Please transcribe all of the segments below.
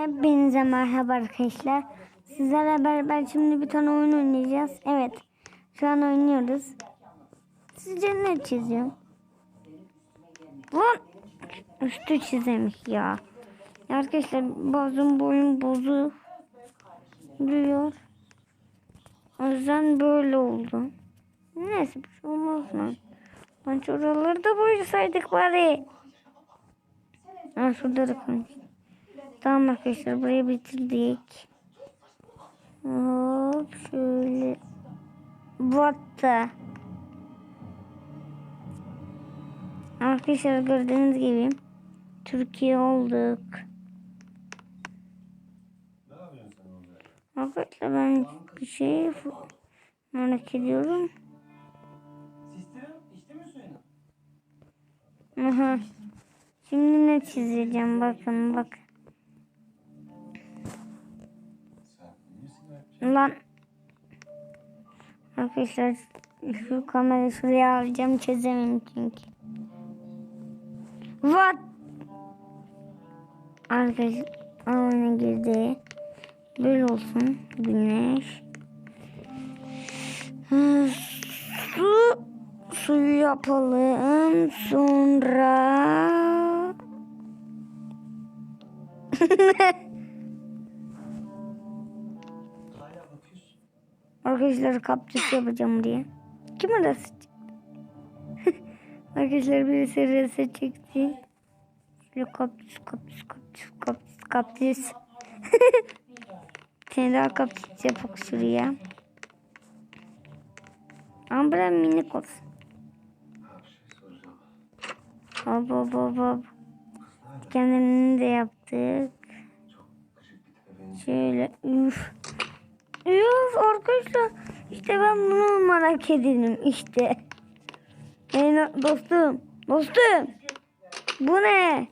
Hepinize merhaba arkadaşlar. Sizlerle beraber şimdi bir tane oyun oynayacağız. Evet. Şu an oynuyoruz. Sizce ne çiziyorum? Lan! Üstü çizemiş ya. Arkadaşlar bazen bu oyun bozuyor. O yüzden böyle oldu. Neyse bir şey olmaz mı? Lan şuraları da boyasaydık bari. Ha şurada da kalmış. Tamam arkadaşlar burayı bitirdik. Hop şöyle. What the? Arkadaşlar gördüğünüz gibi Türkiye olduk. Arkadaşlar ben bir şey merak ediyorum. Aha. Şimdi ne çizeceğim bakın bak. Lan. Arkadaşlar şu kamerayı şuraya alacağım çizemem çünkü. What? Arkadaşlar oyuna girdi. Böyle olsun. Güneş. Su suyu yapalım. Sonra Arkadaşlar kaptüs yapacağım diye. Kim arası? Arkadaşlar birisi reset çekti. Şöyle kaptüs kaptüs kaptüs kaptüs. Bir tane daha kaptüs yapıp şuraya. Ama biraz minik olsun. Hop hop hop hop. Kendini de yaptık. Şöyle üf. Üf arkadaşlar. İşte ben bunu merak ederim işte. Yani dostum. Dostum. Bu ne?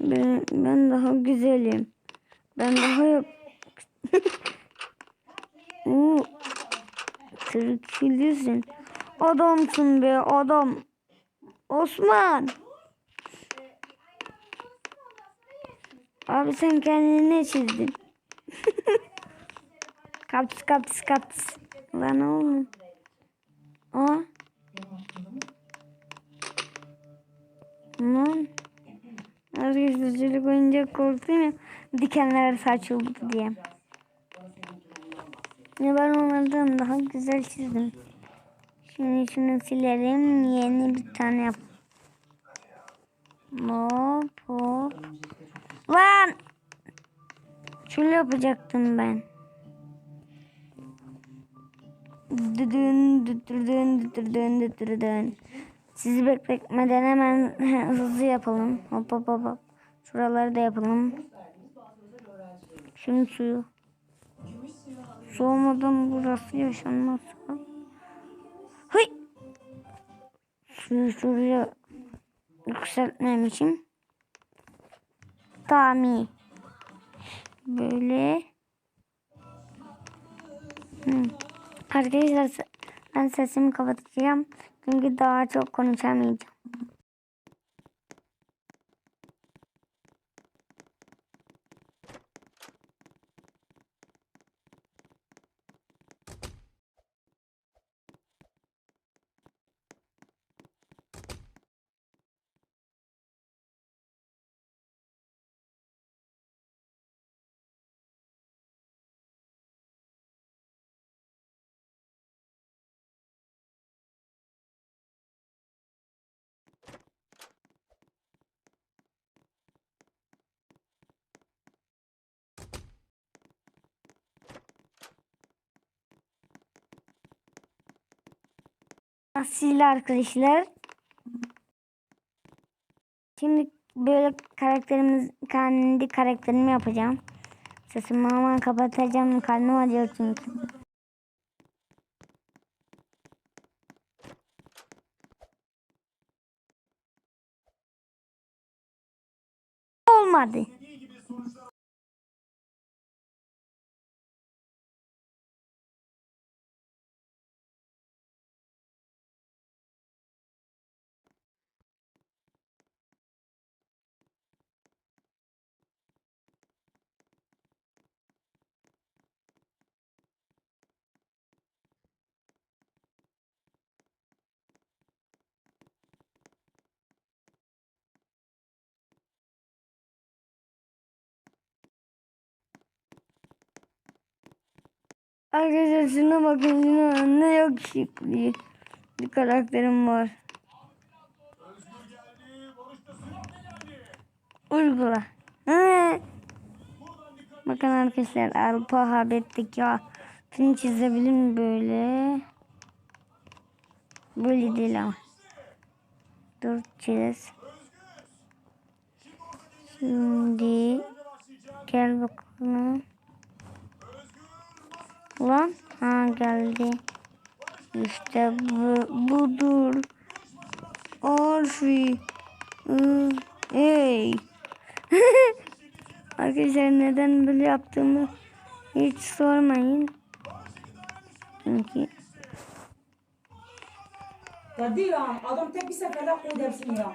Ben, ben daha güzelim. Ben daha yok. Oo. Türkülüsün. Adamsın be adam. Osman. Abi sen kendini ne çizdin? Kaptüs kaptüs kaptüs. Lan oğlum. Aa. Lan. Arkadaşlar çocuk oyuncak korktum. Dikenler saçıldı diye. Ya ben onlardan daha güzel çizdim. Şimdi şunu silerim. Yeni bir tane yap. Hop hop. Lan! Şöyle yapacaktım ben. Düdün düdürdün düdürdün düdürdün. Sizi bekletmeden hemen hızlı yapalım. Hop hop hop. Şuraları da yapalım. Şimdi suyu. Su olmadan burası yaşanmaz. Hıy! Suyu şuraya yükseltmemişim. Tamam Böyle. Hmm. Arkadaşlar ben sesimi kapatacağım. Çünkü daha çok konuşamayacağım. Asil arkadaşlar. Şimdi böyle karakterimiz kendi karakterimi yapacağım. Sesimi hemen kapatacağım. Karnım acıyor çünkü. Olmadı. Arkadaşlar şuna bakın şuna ne yakışıklı bir karakterim var. Uygula. Bakın arkadaşlar alfabetteki ya. Şunu çizebilir mi böyle? Böyle değil ama. Dur çiz. Şimdi gel bakalım. Ulan ha geldi. İşte bu, budur. Orfi. Ey. Arkadaşlar neden böyle yaptığımı hiç sormayın. Çünkü Ya değil ha. Adam tek bir seferde koydu hepsini ya.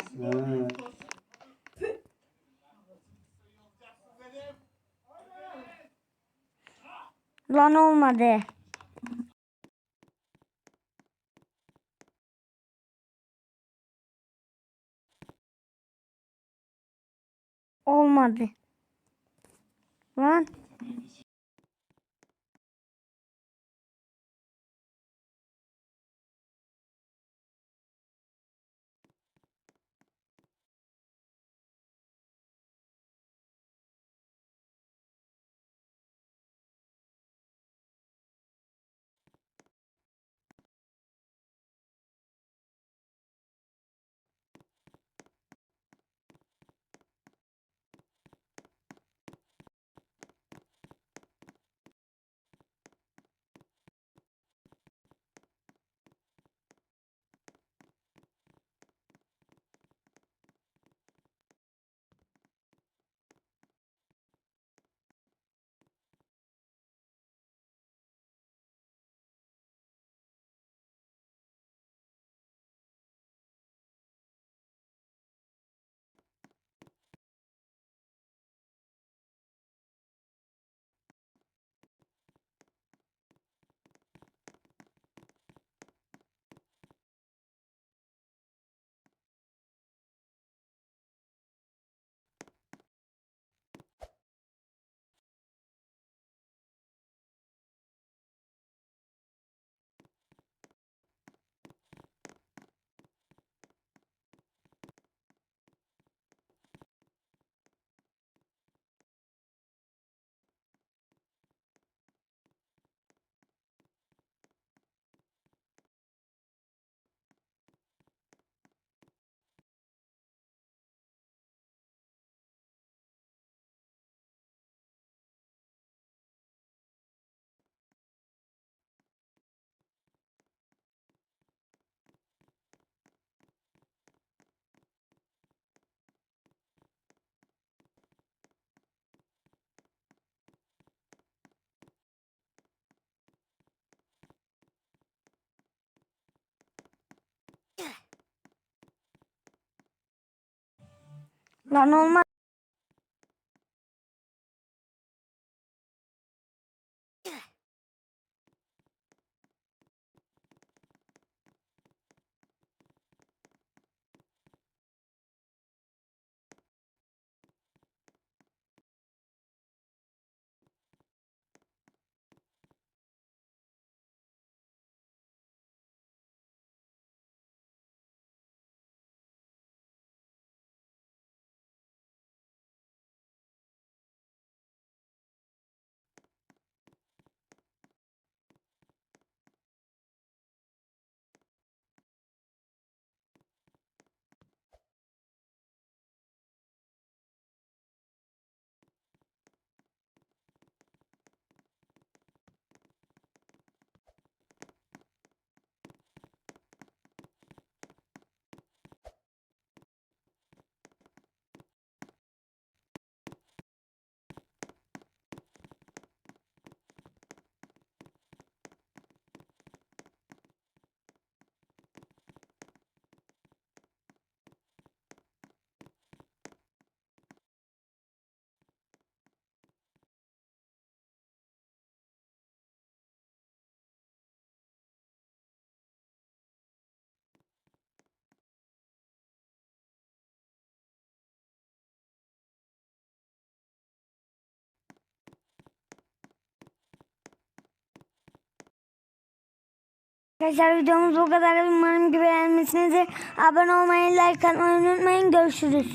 Lan olmadı. Olmadı. Lan. Lan Arkadaşlar videomuz bu kadar. Umarım beğenmişsinizdir. Abone olmayı, like atmayı unutmayın. Görüşürüz.